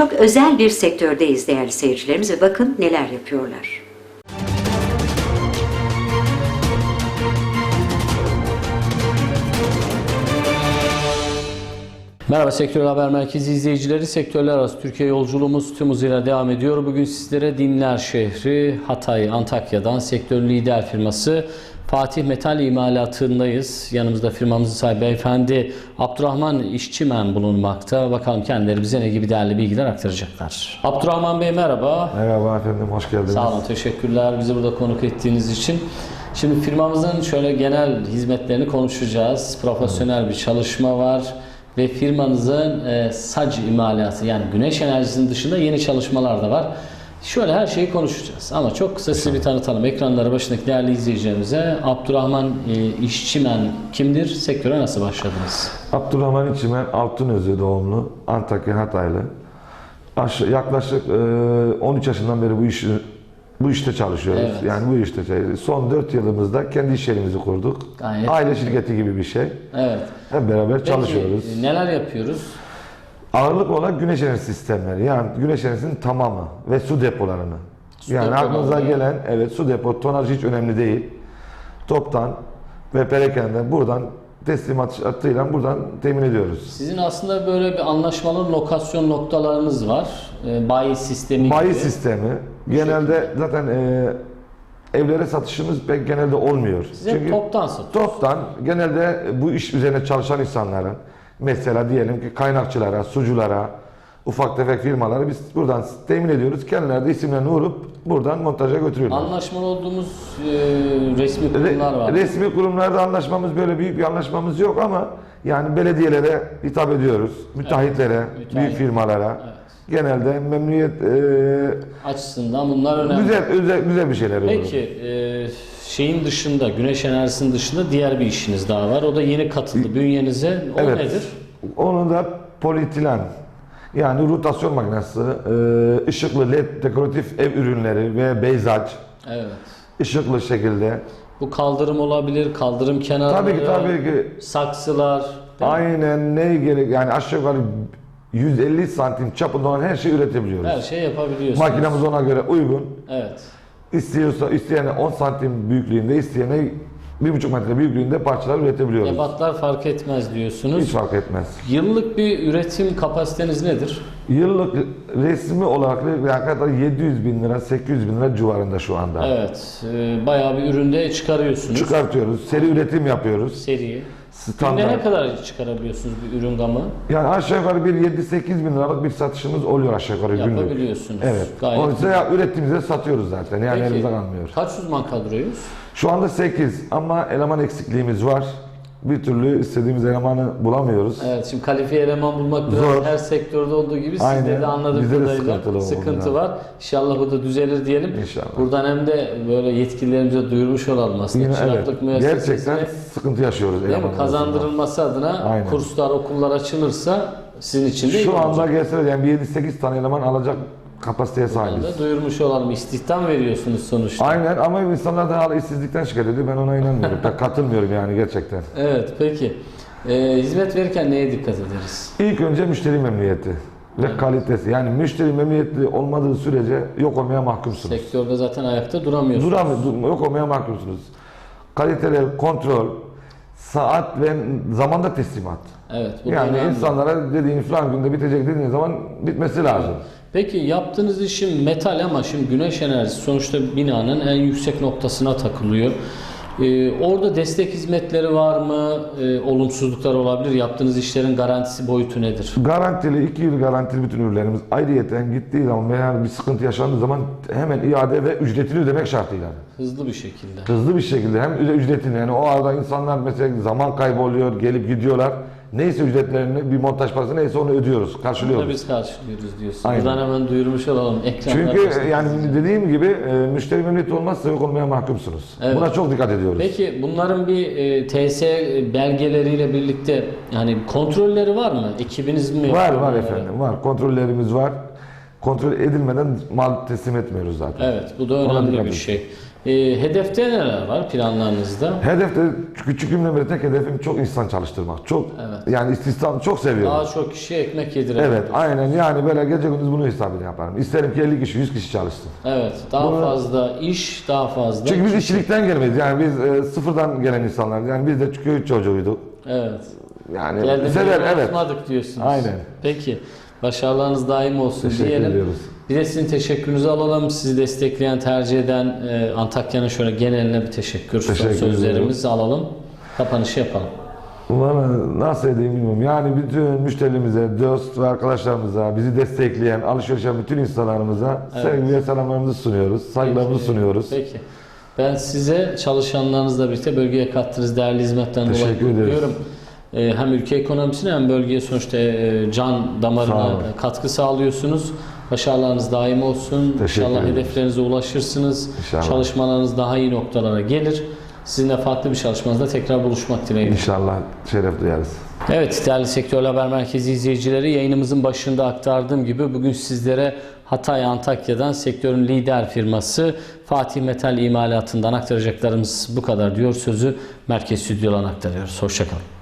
Çok özel bir sektördeyiz değerli seyircilerimiz ve bakın neler yapıyorlar. Merhaba Sektör Haber Merkezi izleyicileri. Sektörler arası Türkiye yolculuğumuz tüm hızıyla devam ediyor. Bugün sizlere Dinler şehri Hatay, Antakya'dan sektör lider firması Fatih Metal İmalatı'ndayız. Yanımızda firmamızın sahibi beyefendi Abdurrahman İşçimen bulunmakta. Bakalım kendileri bize ne gibi değerli bilgiler aktaracaklar. Abdurrahman Bey merhaba. Merhaba efendim, hoş geldiniz. Sağ olun, teşekkürler bizi burada konuk ettiğiniz için. Şimdi firmamızın şöyle genel hizmetlerini konuşacağız. Profesyonel bir çalışma var ve firmanızın e, sac imalatı yani güneş enerjisinin dışında yeni çalışmalar da var. Şöyle her şeyi konuşacağız ama çok kısa sizi bir tanıtalım. Ekranları başındaki değerli izleyicilerimize Abdurrahman e, İşçimen kimdir? Sektöre nasıl başladınız? Abdurrahman İçimen Altınözü doğumlu, Antakya Hataylı. Aş- yaklaşık e, 13 yaşından beri bu iş bu işte çalışıyoruz. Evet. Yani bu işte çalışıyoruz. Son 4 yılımızda kendi iş yerimizi kurduk. Gayet Aile şirketi gibi bir şey. Evet. Hep beraber Peki, çalışıyoruz. e, neler yapıyoruz? Ağırlık olarak güneş enerji sistemleri. Yani güneş enerjisinin tamamı ve su depolarını. Su yani depoları. aklınıza gelen evet su depo tonaj hiç önemli değil. Toptan ve perakenden buradan teslimat hattıyla buradan temin ediyoruz. Sizin aslında böyle bir anlaşmalı lokasyon noktalarınız var. E, bayi sistemi Bayi gibi. sistemi genelde zaten e, evlere satışımız pek genelde olmuyor. Size toptan satıyor. toptan genelde bu iş üzerine çalışan insanların mesela diyelim ki kaynakçılara, suculara, ufak tefek firmalara biz buradan temin ediyoruz. Kendileri de isimlerini vurup buradan montaja götürüyorlar. Anlaşmalı olduğumuz e, resmi Re- kurumlar var. resmi kurumlarda anlaşmamız böyle büyük bir anlaşmamız yok ama yani belediyelere hitap ediyoruz. Müteahhitlere, müteahhit. büyük firmalara. Evet. Genelde memnuniyet e, Açısından bunlar önemli. güzel, güzel güzel bir şeyler oluyor. Peki e, şeyin dışında, güneş enerjisinin dışında diğer bir işiniz daha var. O da yeni katıldı bünyenize. O Evet. nedir? Onun da polietilen yani rotasyon makinesi, e, ışıklı led dekoratif ev ürünleri ve beyzaj Evet. ışıklı şekilde. Bu kaldırım olabilir, kaldırım kenarları, Tabii ki tabii ki saksılar. aynen ne gerek yani aşağı yukarı 150 santim çapında olan her şeyi üretebiliyoruz. Her şey yapabiliyorsunuz. Makinemiz ona göre uygun. Evet. İstiyorsa isteyene 10 santim büyüklüğünde, isteyene 1,5 metre büyüklüğünde parçalar üretebiliyoruz. Ebatlar fark etmez diyorsunuz. Hiç fark etmez. Yıllık bir üretim kapasiteniz nedir? Yıllık resmi olarak yaklaşık 700 bin lira, 800 bin lira civarında şu anda. Evet. e, bayağı bir üründe çıkarıyorsunuz. Çıkartıyoruz, seri üretim yapıyoruz. Günde Standart. ne kadar çıkarabiliyorsunuz bir ürün gamı? Yani aşağı yukarı bir 7-8 bin liralık bir satışımız oluyor aşağı yukarı günlük. Yapabiliyorsunuz. Evet. Gayet için ya ürettiğimizde satıyoruz zaten. Yani Peki, elimizde kalmıyor. Kaç uzman kadroyuz? Şu anda 8 ama eleman eksikliğimiz var. Bir türlü istediğimiz elemanı bulamıyoruz. Evet şimdi kalifiye eleman bulmak biraz Zor. her sektörde olduğu gibi sizde de anladığım Bizde de kadarıyla sıkıntılı sıkıntı oldu var. İnşallah bu da düzelir diyelim. İnşallah. Buradan hem de böyle yetkililerimize duyurmuş olalım aslında. Yine evet. Çıraklık müessesesine, Gerçekten sıkıntı yaşıyoruz değil mi? eleman Kazandırılması adına Aynen. kurslar, okullar açılırsa sizin için de iyi Şu anda olacak. gelse yani bir 7-8 tane eleman alacak kapasiteye sahibiz. da duyurmuş olalım. İstihdam veriyorsunuz sonuçta. Aynen ama insanlar da hala işsizlikten şikayet ediyor. Ben ona inanmıyorum. Pek katılmıyorum yani gerçekten. Evet peki. Ee, hizmet verirken neye dikkat ederiz? İlk önce müşteri memnuniyeti ve kalitesi. Yani müşteri memnuniyetli olmadığı sürece yok olmaya mahkumsunuz. Sektörde zaten ayakta duramıyorsunuz. Duram, dur- yok olmaya mahkumsunuz. Kaliteli kontrol, saat ve zamanda teslimat. Evet. Bu Yani önemli. insanlara dediğin falan günde bitecek dediğin zaman bitmesi lazım. Peki yaptığınız işin metal ama şimdi güneş enerjisi sonuçta binanın en yüksek noktasına takılıyor. Ee, orada destek hizmetleri var mı? Ee, olumsuzluklar olabilir. Yaptığınız işlerin garantisi boyutu nedir? Garantili, iki yıl garantili bütün ürünlerimiz ayrıyeten gittiği zaman veya bir sıkıntı yaşandığı zaman hemen iade ve ücretini ödemek şartıyla. Hızlı bir şekilde. Hızlı bir şekilde hem ücretini yani o arada insanlar mesela zaman kayboluyor, gelip gidiyorlar. Neyse ücretlerini, bir montaj parası neyse onu ödüyoruz, Bunu karşılıyoruz. da biz karşılıyoruz diyorsun. Aynen. Buradan hemen duyurmuş olalım. Ekranlar Çünkü başında yani dediğim gibi e, müşteri memnuniyeti olmazsa yok olmaya mahkumsunuz. Evet. Buna çok dikkat ediyoruz. Peki bunların bir e, TS belgeleriyle birlikte yani kontrolleri var mı? Ekibiniz mi? Var var bunları? efendim var. Kontrollerimiz var. Kontrol edilmeden mal teslim etmiyoruz zaten. Evet, bu da önemli bir şey. Ee, hedefte neler var planlarınızda? Hedefte küçüklüğümden beri tek hedefim çok insan çalıştırmak. Çok Evet. yani istihdam çok seviyorum. Daha çok kişiye ekmek yedirelim. Evet, aynen yani böyle gece gündüz bunu hesabını yaparım. İsterim ki 50 kişi, 100 kişi çalışsın. Evet, daha Bunu- fazla iş, daha fazla. Çünkü biz işçilikten gelmeyiz. Yani biz e, sıfırdan gelen insanlar. Yani biz de köy çocuğuyduk. Evet. Yani Geldim sever evet. unutmadık diyorsunuz. Aynen. Peki. Başarılarınız daim olsun Teşekkür diyelim. ediyoruz. Bir de sizin teşekkürünüzü alalım. Sizi destekleyen, tercih eden e, Antakya'nın şöyle geneline bir teşekkür, Teşekkür sözlerimizi alalım. Kapanışı yapalım. Valla nasıl edeyim bilmiyorum. Yani bütün müşterilerimize, dost ve arkadaşlarımıza, bizi destekleyen, alışveriş yapan bütün insanlarımıza Evet. sevgi ve selamlarımızı sunuyoruz. Saygılarımızı Peki. sunuyoruz. Peki. Ben size çalışanlarınızla birlikte bölgeye kattığınız değerli hizmetten dolayı. Ee, Hem ülke ekonomisine hem bölgeye sonuçta e, can Sağ damarına olun. katkı sağlıyorsunuz. Başarılarınız daim olsun. Teşekkür İnşallah ederiz. hedeflerinize ulaşırsınız. İnşallah. Çalışmalarınız daha iyi noktalara gelir. Sizinle farklı bir çalışmanızda tekrar buluşmak dileğiyle. İnşallah şeref duyarız. Evet değerli Sektör Haber Merkezi izleyicileri yayınımızın başında aktardığım gibi bugün sizlere Hatay Antakya'dan sektörün lider firması Fatih Metal İmalatından aktaracaklarımız bu kadar diyor sözü merkez stüdyodan aktarıyoruz. Hoşçakalın.